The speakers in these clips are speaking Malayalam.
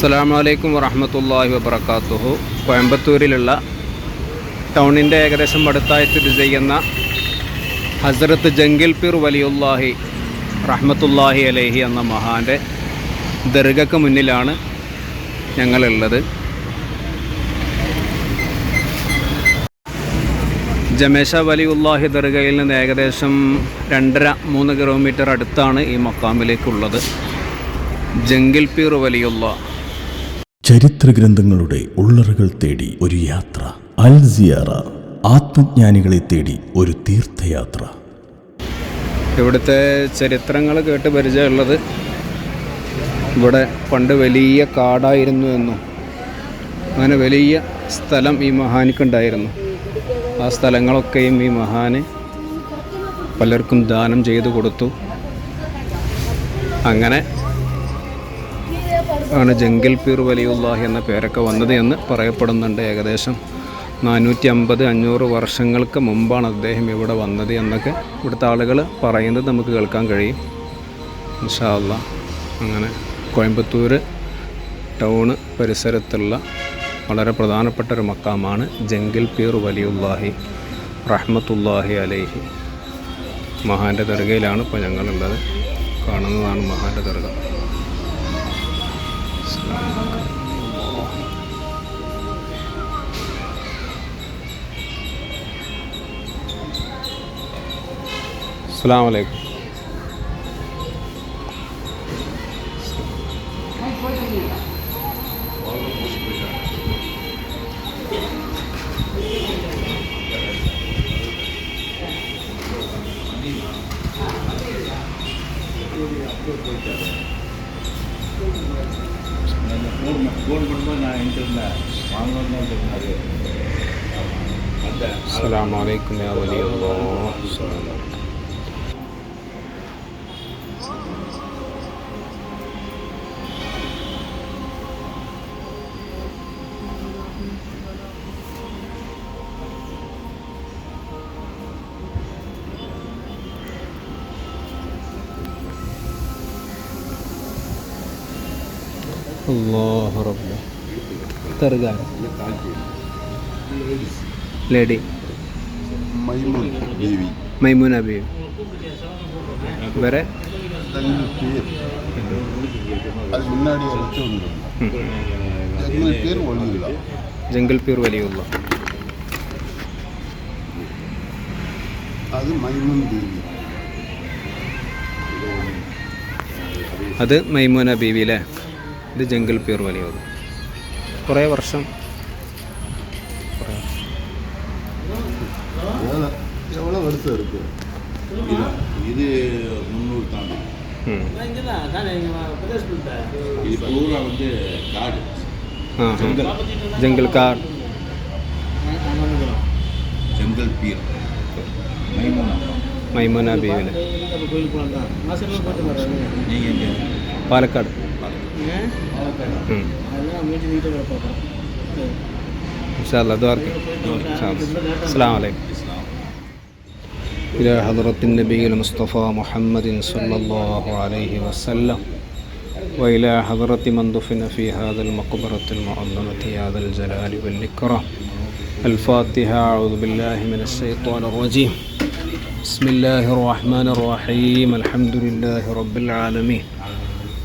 അസ്സാം വലൈക്കും വറഹമത്തല്ലാഹി വബർക്കാത്തുഹു കോയമ്പത്തൂരിലുള്ള ടൗണിന്റെ ഏകദേശം അടുത്തായി സ്ഥിതി ചെയ്യുന്ന ഹസരത്ത് ജംഗിൽ പീർ വലിയുല്ലാഹി റഹ്മത്തുല്ലാഹി അലൈഹി എന്ന മഹാന്റെ ദർഗക്ക് മുന്നിലാണ് ഞങ്ങളുള്ളത്. ജമേഷ വലിയുല്ലാഹി ദർഗയിൽ നിന്ന് ഏകദേശം രണ്ടര മൂന്ന് കിലോമീറ്റർ അടുത്താണ് ഈ മക്കാമിലേക്കുള്ളത്. ജംഗിൽ പീർ വലിയുള്ള ചരിത്രഗ്രന്ഥങ്ങളുടെ ഉള്ളറുകൾ തേടി ഒരു യാത്ര. അൽ സിയാറ ആത്മജ്ഞാനികളെ തേടി ഒരു തീർത്ഥയാത്ര. ഇവിടുത്തെ ചരിത്രങ്ങൾ കേട്ട് പരിചയമുള്ളത് ഇവിടെ പണ്ട് വലിയ കാടായിരുന്നു എന്നും അങ്ങനെ വലിയ സ്ഥലം ഈ മഹാനിക്കുണ്ടായിരുന്നു ആ സ്ഥലങ്ങളൊക്കെയും ഈ മഹാന് പലർക്കും ദാനം ചെയ്തു കൊടുത്തു. അങ്ങനെ ആണ് ജംഗിൽ പീർ വലിയുല്ലാഹി എന്ന പേരൊക്കെ വന്നത് എന്ന് പറയപ്പെടുന്നുണ്ട് ഏകദേശം നാനൂറ്റി അമ്പത് അഞ്ഞൂറ് വർഷങ്ങൾക്ക് മുമ്പാണ് അദ്ദേഹം ഇവിടെ വന്നത് എന്നൊക്കെ ഇവിടുത്തെ ആളുകൾ പറയുന്നത് നമുക്ക് കേൾക്കാൻ കഴിയും. ഇൻഷാല്ല അങ്ങനെ കോയമ്പത്തൂർ ടൗണ് പരിസരത്തുള്ള വളരെ പ്രധാനപ്പെട്ട ഒരു മക്കാമാണ് ജംഗിൽ പീർ വലിയുല്ലാഹി റഹ്മത്തുല്ലാഹി അലൈഹി. മഹാന്റെ ദർഗയിലാണ് ഇപ്പോൾ ഞങ്ങളുള്ളത്. കാണുന്നതാണ് മഹാന്റെ ദർഗ. അസ്സാം വലൈക്കും ஃபோன் ஃபோன் பண்ணும்போது நான் என்கிட்ட வாங்கணும்னு தான் சொன்னார் அஸ்லாம் തെറുകാരം. ലേഡി. മൈമൂന ബീവി ഇവരെ? ജംഗിൾ പീർ വലിയുള്ള. അത് മൈമൂൻ ബീവി അത് മൈമൂന ബീവി അല്ലേ ഇത് ജംഗൽ പീർ വലിയുള്ള കുറേ വർഷം കുറേ எவ்வளோ எவ்வளோ வருஷம் இருக்கு இது முந்நூறு தாண்டி ഉം. இது பூரா வந்து காடு ആ ആ. ജംഗൽ കാർ செங்கல் பீர் மைமூனா മൈമൂന ബീവിലെ நீங்கள் எங்கே പാലക്കാട് ഉം. ഇൻഷാല്ലാ ദ്വാർക്ക് അസ്സാം വലൈക്കും إلى حضرة النبي المصطفى محمد صلى الله عليه وسلم وإلى حضرة من دفن في هذا المقبرة المعظمة يا ذا الجلال والإكرام الفاتحة أعوذ بالله من الشيطان الرجيم بسم الله الرحمن الرحيم الحمد لله رب العالمين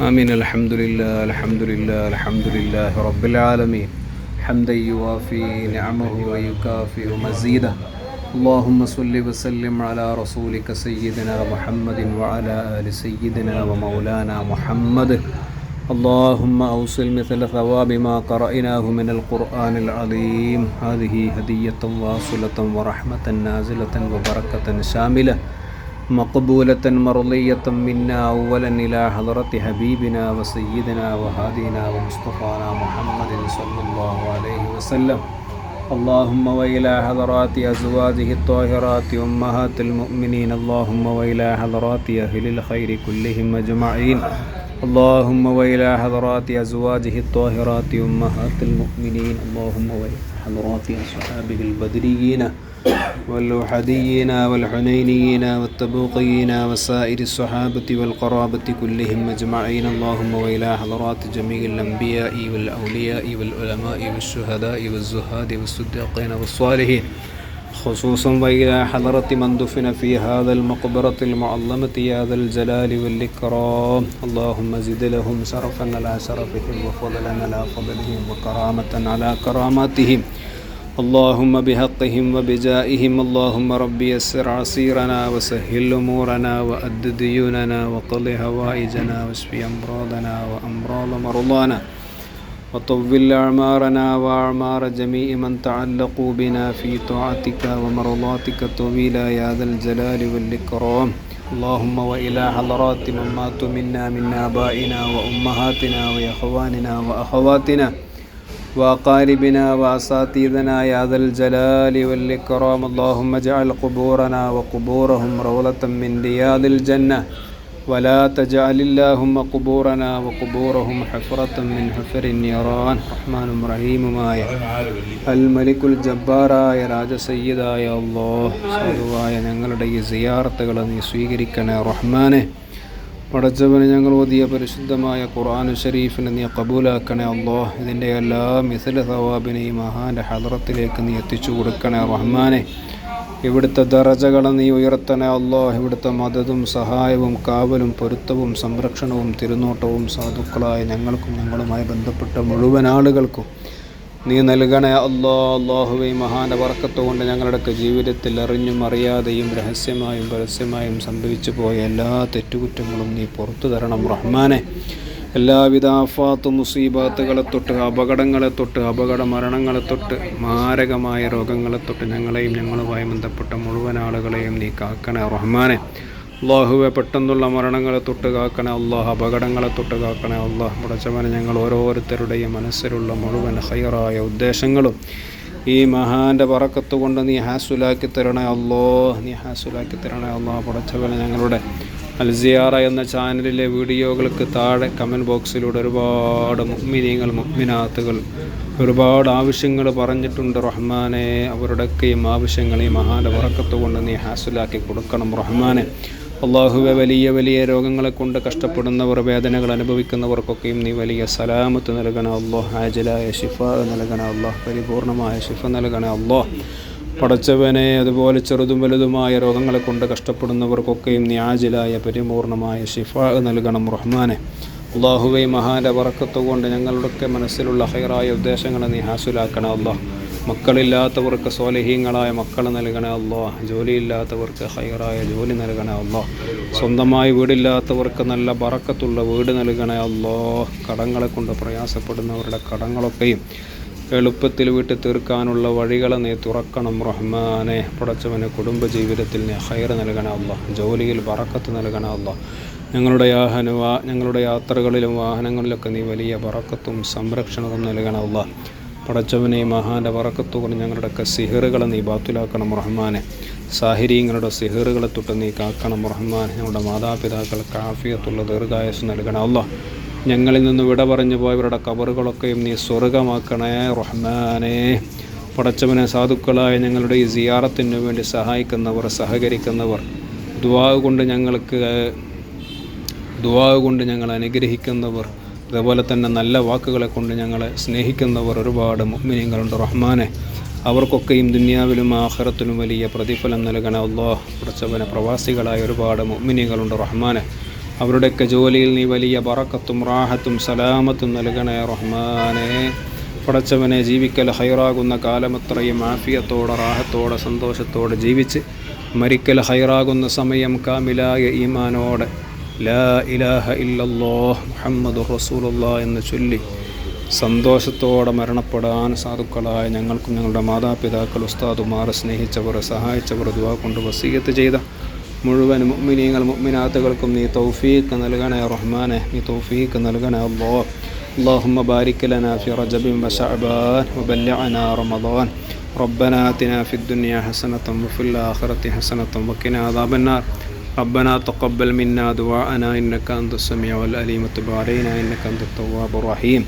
آمين. الحمد لله الحمد لله الحمد لله رب العالمين. حمدا يوافي نعمه ويكافئ مزيده. اللهم صل وسلم على رسولك سيدنا محمد وعلى آل سيدنا ومولانا محمد. اللهم أوصل مثل ثواب ما قرأناه من القرآن العظيم. هذه هدية واصلة ورحمة نازلة وبركة شاملة. مقبولة مرضية منا أولا إلى حضرة حبيبنا وسيدنا وهادينا ومصطفانا محمد صلى الله عليه وسلم. اللهم وإلى حضرات أزواجه الطاهرات أمهات المؤمنين. اللهم وإلى حضرات أهل الخير كلهم أجمعين. اللهم وإلى حضرات أزواجه الطاهرات أمهات المؤمنين. اللهم وإلى حضرات أصحابه البدريين والأحديين والحنينيين والتبوقيين وسائر الصحابة والقرابة كلهم أجمعين. اللهم وإلى حضرات جميع الأنبياء والأولياء والعلماء والشهداء والزهاد والصديقين والصالحين. خصوصا وإلى حضرة من دفن في هذا المقبرة المعظمة يا ذا الجلال والإكرام. اللهم زد لهم شرفا على شرفهم وفضلا على فضلهم وكرامة على كراماتهم. اللهم بحقهم وبجائهم. اللهم ربي يسر عسيرنا وسهل أمورنا وأد ديوننا وقض هوائجنا واشف أمراضنا وأمراض مرضانا. وطول أعمارنا وأعمار جميع من تعلقوا بنا في طاعتك ومرضاتك طويلا يا ذا الجلال والإكرام اللهم وإلى حضرات من ماتوا منا من آبائنا وأمهاتنا وإخواننا وأخواتنا وأقاربنا وأساتذنا يا ذا الجلال والإكرام اللهم اجعل قبورنا وقبورهم روضة من رياض الجنة ولا تجعل اللهم قبورنا وقبورهم حفرة من حفر النيران رحمن رحيم മായ അൽമലിക്കുൽ ജബ്ബാറായ രാജസയ്യിദായ അള്ളാഹ് സാധുവായ ഞങ്ങളുടെ ഈ സിയാർത്തുകൾ നീ സ്വീകരിക്കണേ റഹ്മാനെ പടച്ചവന് ഞങ്ങൾ ഓതിയ പരിശുദ്ധമായ ഖുർആാനു ഷരീഫിനെ നീ കബൂലാക്കണേ അള്ളാഹ് ഇതിൻ്റെ എല്ലാ മിസല സവാബിനെ ഈ മഹാൻ്റെ ഹദറത്തിലേക്ക് നീ എത്തിച്ചു കൊടുക്കണേ റഹ്മാനെ ഇവിടുത്തെ ദറജകളെ നീ ഉയർത്തണേ അല്ലോ ഇവിടുത്തെ മദതും സഹായവും കാവലും പൊരുത്തവും സംരക്ഷണവും തിരുനോട്ടവും സാധുക്കളായ ഞങ്ങൾക്കും ഞങ്ങളുമായി ബന്ധപ്പെട്ട മുഴുവൻ ആളുകൾക്കും നീ നൽകണേ അല്ലോ അള്ളാഹുവെ മഹാന വർക്കത്തുകൊണ്ട് ഞങ്ങളുടെ ഞങ്ങളുടെയൊക്കെ ജീവിതത്തിൽ അറിഞ്ഞും അറിയാതെയും രഹസ്യമായും പരസ്യമായും സംഭവിച്ചു പോയ എല്ലാ തെറ്റുകുറ്റങ്ങളും നീ പുറത്തു തരണം റഹ്മാനെ. എല്ലാവിധ ആഫാത്ത് മുസീബാത്തുകളെ തൊട്ട് അപകടങ്ങളെ തൊട്ട് അപകട മരണങ്ങളെ തൊട്ട് മാരകമായ രോഗങ്ങളെ തൊട്ട് ഞങ്ങളെയും ഞങ്ങളുമായി ബന്ധപ്പെട്ട മുഴുവൻ ആളുകളെയും നീ കാക്കണേ റഹ്മാനെ. അള്ളാഹുവെ പെട്ടെന്നുള്ള മരണങ്ങളെ തൊട്ട് കാക്കണേ അള്ളാഹ് അപകടങ്ങളെ തൊട്ട് കാക്കണേ അള്ളാഹ്. മുടച്ചവനെ ഞങ്ങൾ ഓരോരുത്തരുടെയും മനസ്സിലുള്ള മുഴുവൻ ഹൈറായ ഉദ്ദേശങ്ങളും ഈ മഹാന്റെ പറക്കത്ത് കൊണ്ട് നീ ഹാസുലാക്കി തരണേ അല്ലോ നീ ഹാസുലാക്കി തരണേ അള്ളാഹ്. പടച്ചവനെ ഞങ്ങളുടെ അൽസിയാറ എന്ന ചാനലിലെ വീഡിയോകൾക്ക് താഴെ കമന്റ് ബോക്സിലൂടെ ഒരുപാട് മുഗ്മിനീങ്ങൾ മുഗ്മിനാത്തുകൾ ഒരുപാട് ആവശ്യങ്ങൾ പറഞ്ഞിട്ടുണ്ട്. റഹ്മാനെ അവരുടെയൊക്കെയും ആവശ്യങ്ങൾ ഈ മഹാന്റെ ഉറക്കത്ത് കൊണ്ട് നീ ഹാസിലാക്കി കൊടുക്കണം റഹ്മാനെ. അള്ളാഹുവെ വലിയ വലിയ രോഗങ്ങളെ കൊണ്ട് കഷ്ടപ്പെടുന്നവർ വേദനകൾ അനുഭവിക്കുന്നവർക്കൊക്കെയും നീ വലിയ സലാമത്ത് നൽകണ. അള്ളാഹ് ഹാജലായ ഷിഫ നൽകണ. അള്ളാഹ് പരിപൂർണമായ ഷിഫ നൽകണ. അള്ളാഹ് പടച്ചവനെ അതുപോലെ ചെറുതും വലുതുമായ രോഗങ്ങളെ കൊണ്ട് കഷ്ടപ്പെടുന്നവർക്കൊക്കെയും ന്യാജിലായ പരിപൂർണമായ ഷിഫ നൽകണം റഹ്മാനെ. അള്ളാഹുവെ മഹാന്റെ വറക്കത്ത് കൊണ്ട് ഞങ്ങളുടെയൊക്കെ മനസ്സിലുള്ള ഹൈറായ ഉദ്ദേശങ്ങളെ നീ ഹാസുലാക്കണം അള്ളാഹ് മക്കളില്ലാത്തവർക്ക് സ്വാലഹീങ്ങളായ മക്കൾ നൽകണേ അല്ലോ ജോലിയില്ലാത്തവർക്ക് ഹൈറായ ജോലി നൽകണേ അല്ലോ സ്വന്തമായി വീടില്ലാത്തവർക്ക് നല്ല ബറക്കത്തുള്ള വീട് നൽകണേ അല്ലോ കടങ്ങളെ കൊണ്ട് പ്രയാസപ്പെടുന്നവരുടെ കടങ്ങളൊക്കെയും എളുപ്പത്തിൽ വീട്ടിൽ തീർക്കാനുള്ള വഴികളെ നീ തുറക്കണം റഹ്മാനെ. പടച്ചവന് കുടുംബജീവിതത്തിൽ നീ ഹൈർ നൽകണമല്ല ജോലിയിൽ ബറക്കത്ത് നൽകണമല്ല ഞങ്ങളുടെ ഞങ്ങളുടെ വാ ഞങ്ങളുടെ യാത്രകളിലും വാഹനങ്ങളിലൊക്കെ നീ വലിയ ബറക്കത്തും സംരക്ഷണവും നൽകണമല്ല പടച്ചവനെ മഹാന്റെ വറക്കത്തുകൊണ്ട് ഞങ്ങളുടെയൊക്കെ സിഹറുകളെ നീ ബാത്തുലാക്കണം റഹ്മാനെ. സാഹിര്യങ്ങളുടെ സിഹറുകളെ തൊട്ട് നീ കാക്കണം റഹ്മാൻ ഞങ്ങളുടെ മാതാപിതാക്കൾക്ക് ആഫിയത്തുള്ള ദീർഘായസ് നൽകണം ഞങ്ങളിൽ നിന്ന് വിട പറഞ്ഞു പോയവരുടെ കബറുകളൊക്കെയും നീ സ്വർഗമാക്കണേ റഹ്മാനേ. പടച്ചവനെ സാധുക്കളായ ഞങ്ങളുടെ ഈ സിയാറത്തിന് വേണ്ടി സഹായിക്കുന്നവർ സഹകരിക്കുന്നവർ ദുവാ കൊണ്ട് ഞങ്ങൾക്ക് ദുവാ കൊണ്ട് ഞങ്ങൾ അനുഗ്രഹിക്കുന്നവർ അതുപോലെ തന്നെ നല്ല വാക്കുകളെ കൊണ്ട് ഞങ്ങളെ സ്നേഹിക്കുന്നവർ ഒരുപാട് മുഗ്മിനിങ്ങളുണ്ട് റഹ്മാനെ. അവർക്കൊക്കെയും ദുനിയാവിലും ആഖിറത്തിലും വലിയ പ്രതിഫലം നൽകണ അള്ളാഹ് പടച്ചവനെ പ്രവാസികളായ ഒരുപാട് മുഗ്മിനികളുണ്ട് റഹ്മാനെ. അവരുടെയൊക്കെ ജോലിയിൽ നീ വലിയ ബറക്കത്തും റാഹത്തും സലാമത്തും നൽകണേ റഹ്മാനെ. പടച്ചവനെ ജീവിക്കൽ ഹൈറാകുന്ന കാലമത്രയും ആഫിയത്തോടെ റാഹത്തോടെ സന്തോഷത്തോടെ ജീവിച്ച് മരിക്കൽ ഹൈറാകുന്ന സമയം കാമിലായ ഈമാനോടെ ലാ ഇലാഹ ഇല്ലല്ലോ മുഹമ്മദ് റസൂലുള്ള എന്ന് ചൊല്ലി സന്തോഷത്തോടെ മരണപ്പെടാൻ സാധുക്കളായ ഞങ്ങൾക്കും ഞങ്ങളുടെ മാതാപിതാക്കൾ ഉസ്താദുമാർ സ്നേഹിച്ചവർ സഹായിച്ചവർ ദുവാ കൊണ്ട് വസീയത്ത് ചെയ്ത മുഴുവൻ മുഅ്മിനീങ്ങൾ മുഅ്മിനാത്തുകൾക്കും നീ തൗഫീഖ് നൽകണേ റഹ്മാനെ നീ തൗഫീഖ് നൽകണേ അല്ലോ اللهم بارك لنا في رجب وشعبان وبلغنا رمضان ربنا آتنا في الدنيا حسنة وفي الآخرة حسنة وقنا عذاب النار ربنا تقبل منا دعاءنا إنك أنت السميع العليم وتب علينا إنك أنت التواب الرحيم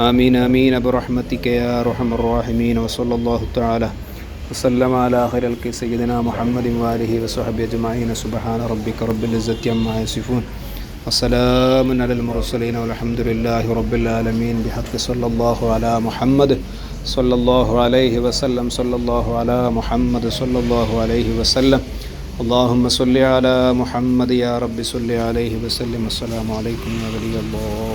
آمين آمين برحمتك يا أرحم الراحمين وصلى الله تعالى وسلم على خير الخلق سيدنا محمد وآله وصحبه أجمعين. سبحان ربك رب العزة عما يصفون. وسلام على المرسلين والحمد لله رب العالمين. بحق صلى الله على محمد صلى الله عليه وسلم. صلى الله على محمد صلى الله عليه وسلم. اللهم صل على محمد يا رب. صل عليه وسلم. السلام عليكم يا ولي الله.